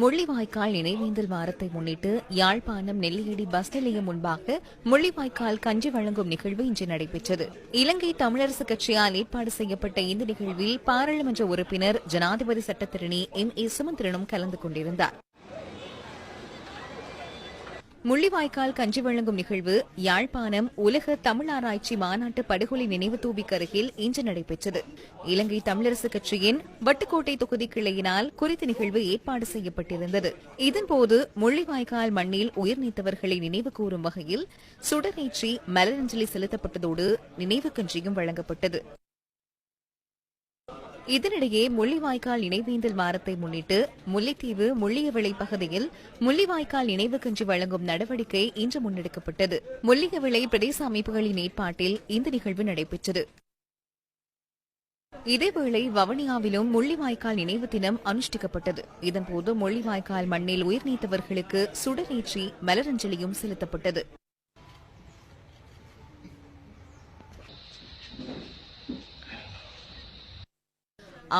முள்ளிவாய்க்கால் நினைவேந்தல் வாரத்தை முன்னிட்டு யாழ்ப்பாணம் நெல்லியடி பஸ் நிலையம் முன்பாக முள்ளிவாய்க்கால் கஞ்சி வழங்கும் நிகழ்வு இன்று நடைபெற்றது. இலங்கை தமிழரசு கட்சியால் ஏற்பாடு செய்யப்பட்ட இந்த நிகழ்வில் பாராளுமன்ற உறுப்பினர் ஜனாதிபதி சட்டத்திரணி எம் ஏ சுமந்திரனும் கலந்து கொண்டிருந்தார். முள்ளிவாய்க்கால் கஞ்சி வழங்கும் நிகழ்வு யாழ்ப்பாணம் உலக தமிழ் ஆராய்ச்சி மாநாட்டு படுகொலை நினைவு தூபிக்கு அருகில் இன்று நடைபெற்றது. இலங்கை தமிழரசுக் கட்சியின் வட்டுக்கோட்டை தொகுதி கிளையினால் குறித்த நிகழ்வு ஏற்பாடு செய்யப்பட்டிருந்தது. இதன்போது முள்ளிவாய்க்கால் மண்ணில் உயிர் நீத்தவர்களை நினைவு கூறும் வகையில் சுடரேற்றி மலரஞ்சலி செலுத்தப்பட்டதோடு நினைவு கஞ்சியும் வழங்கப்பட்டது. இதனிடையே முள்ளிவாய்க்கால் நினைவேந்தல் வாரத்தை முன்னிட்டு முல்லைத்தீவு முள்ளியவிளை பகுதியில் முள்ளிவாய்க்கால் நினைவு கஞ்சி வழங்கும் நடவடிக்கை இன்று முன்னெடுக்கப்பட்டது. முள்ளியவிளை பிரதேச அமைப்புகளின் ஏற்பாட்டில் இந்த நிகழ்வு நடைபெற்றது. இதேவேளை வவுனியாவிலும் முள்ளிவாய்க்கால் நினைவு தினம் அனுஷ்டிக்கப்பட்டது. இதன்போது முள்ளிவாய்க்கால் மண்ணில் உயிர் நீத்தவர்களுக்கு சுடரேற்றி மலரஞ்சலியும் செலுத்தப்பட்டது.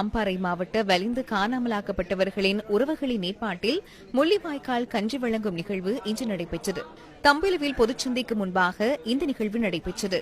அம்பாறை மாவட்ட வலிந்து காணாமலாக்கப்பட்டவர்களின் உறவுகளின் ஏற்பாட்டில் முள்ளிவாய்க்கால் கஞ்சி வழங்கும் நிகழ்வு இன்று நடைபெற்றது. தம்பிலுவில் பொதுச்சந்தைக்கு முன்பாக இந்த நிகழ்வு நடைபெற்றது.